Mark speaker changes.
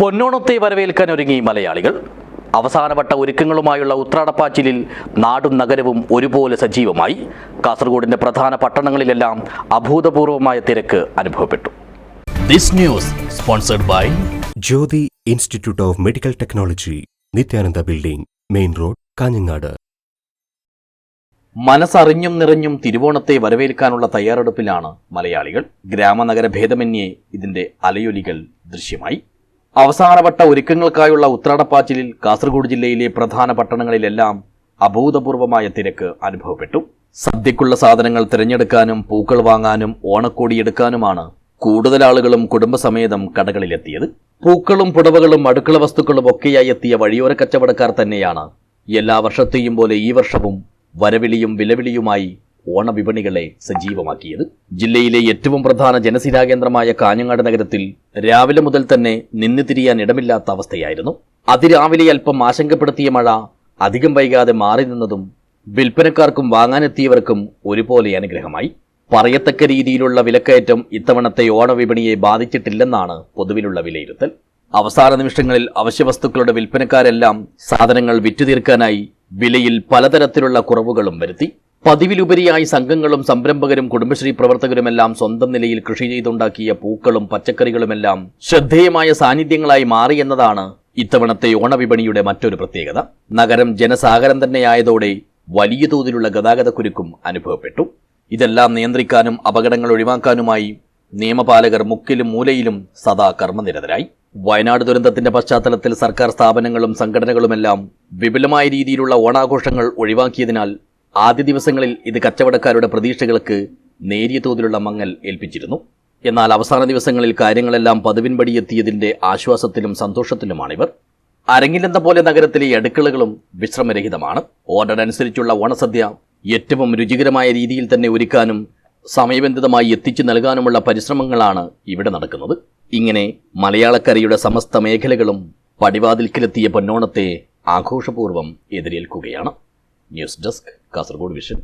Speaker 1: പൊന്നോണത്തെ വരവേൽക്കാൻ ഒരുങ്ങി മലയാളികൾ. അവസാനവട്ട ഒരുക്കങ്ങളുമായുള്ള ഉത്രാടപ്പാച്ചിലിൽ നാടും നഗരവും ഒരുപോലെ സജീവമായി. കാസർഗോഡിന്റെ പ്രധാന പട്ടണങ്ങളിലെല്ലാം അഭൂതപൂർവമായ തിരക്ക് അനുഭവപ്പെട്ടു.
Speaker 2: This news sponsored by
Speaker 3: Jyothi institute of medical technology Nithyananda building main road Kanhangad.
Speaker 1: മനസ്സറിഞ്ഞും നിറഞ്ഞും തിരുവോണത്തെ വരവേൽക്കാനുള്ള തയ്യാറെടുപ്പിലാണ് മലയാളികൾ. ഗ്രാമനഗര ഭേദമന്യേ ഇതിന്റെ അലയൊലികൾ ദൃശ്യമായി. അവസാനവട്ട ഒരുക്കങ്ങൾക്കായുള്ള ഉത്രാടപ്പാച്ചിലിൽ കാസർഗോഡ് ജില്ലയിലെ പ്രധാന പട്ടണങ്ങളിലെല്ലാം അഭൂതപൂർവമായ തിരക്ക് അനുഭവപ്പെട്ടു. സദ്യക്കുള്ള സാധനങ്ങൾ തിരഞ്ഞെടുക്കാനും പൂക്കൾ വാങ്ങാനും ഓണക്കോടിയെടുക്കാനുമാണ് കൂടുതൽ ആളുകളും കുടുംബസമേതം കടകളിലെത്തിയത്. പൂക്കളും പുടവകളും അടുക്കള വസ്തുക്കളും ഒക്കെയായി എത്തിയ വഴിയോര കച്ചവടക്കാർ തന്നെയാണ് എല്ലാ വർഷത്തെയും പോലെ ഈ വർഷവും വരവിളിയും വിലവിളിയുമായി ഓണവിപണികളെ സജീവമാക്കിയത്. ജില്ലയിലെ ഏറ്റവും പ്രധാന ജനസിരാ കേന്ദ്രമായ കാഞ്ഞങ്ങാട് നഗരത്തിൽ രാവിലെ മുതൽ തന്നെ നിന്ന് തിരിയാൻ ഇടമില്ലാത്ത അവസ്ഥയായിരുന്നു. അതിരാവിലെ അല്പം ആശങ്കപ്പെടുത്തിയ മഴ അധികം വൈകാതെ മാറി നിന്നതും വിൽപ്പനക്കാർക്കും വാങ്ങാനെത്തിയവർക്കും ഒരുപോലെ അനുഗ്രഹമായി. പറയത്തക്ക രീതിയിലുള്ള വിലക്കയറ്റം ഇത്തവണത്തെ ഓണവിപണിയെ ബാധിച്ചിട്ടില്ലെന്നാണ് പൊതുവിലുള്ള വിലയിരുത്തൽ. അവസാന നിമിഷങ്ങളിൽ അവശ്യവസ്തുക്കളുടെ വിൽപ്പനക്കാരെല്ലാം സാധനങ്ങൾ വിറ്റുതീർക്കാനായി വിലയിൽ പലതരത്തിലുള്ള കുറവുകളും വരുത്തി. പതിവിലുപരിയായി സംഘങ്ങളും സംരംഭകരും കുടുംബശ്രീ പ്രവർത്തകരുമെല്ലാം സ്വന്തം നിലയിൽ കൃഷി ചെയ്തുണ്ടാക്കിയ പൂക്കളും പച്ചക്കറികളുമെല്ലാം ശ്രദ്ധേയമായ സാന്നിധ്യങ്ങളായി മാറി എന്നതാണ് ഇത്തവണത്തെ ഓണവിപണിയുടെ മറ്റൊരു പ്രത്യേകത. നഗരം ജനസാഗരം തന്നെയായതോടെ വലിയ തോതിലുള്ള ഗതാഗതക്കുരുക്കും അനുഭവപ്പെട്ടു. ഇതെല്ലാം നിയന്ത്രിക്കാനും അപകടങ്ങൾ ഒഴിവാക്കാനുമായി നിയമപാലകർ മുക്കിലും മൂലയിലും സദാ കർമ്മനിരതരായി. വയനാട് ദുരന്തത്തിന്റെ പശ്ചാത്തലത്തിൽ സർക്കാർ സ്ഥാപനങ്ങളും സംഘടനകളുമെല്ലാം വിപുലമായ രീതിയിലുള്ള ഓണാഘോഷങ്ങൾ ഒഴിവാക്കിയതിനാൽ ആദ്യ ദിവസങ്ങളിൽ ഇത് കച്ചവടക്കാരുടെ പ്രതീക്ഷകൾക്ക് നേരിയ തോതിലുള്ള മങ്ങൽ ഏൽപ്പിച്ചിരുന്നു. എന്നാൽ അവസാന ദിവസങ്ങളിൽ കാര്യങ്ങളെല്ലാം പതിവിൻപടി എത്തിയതിന്റെ ആശ്വാസത്തിലും സന്തോഷത്തിലുമാണിവർ. അരങ്ങിലെന്ന പോലെ നഗരത്തിലെ അടുക്കളകളും വിശ്രമരഹിതമാണ്. ഓർഡർ അനുസരിച്ചുള്ള ഓണസദ്യ ഏറ്റവും രുചികരമായ രീതിയിൽ തന്നെ ഒരുക്കാനും സമയബന്ധിതമായി എത്തിച്ചു നൽകാനുമുള്ള പരിശ്രമങ്ങളാണ് ഇവിടെ നടക്കുന്നത്. ഇങ്ങനെ മലയാളക്കരയുടെ സമസ്ത മേഖലകളും പടിവാതിൽക്കിലെത്തിയ പൊന്നോണത്തെ ആഘോഷപൂർവം എതിരേൽക്കുകയാണ്. News desk Kasaragod vision.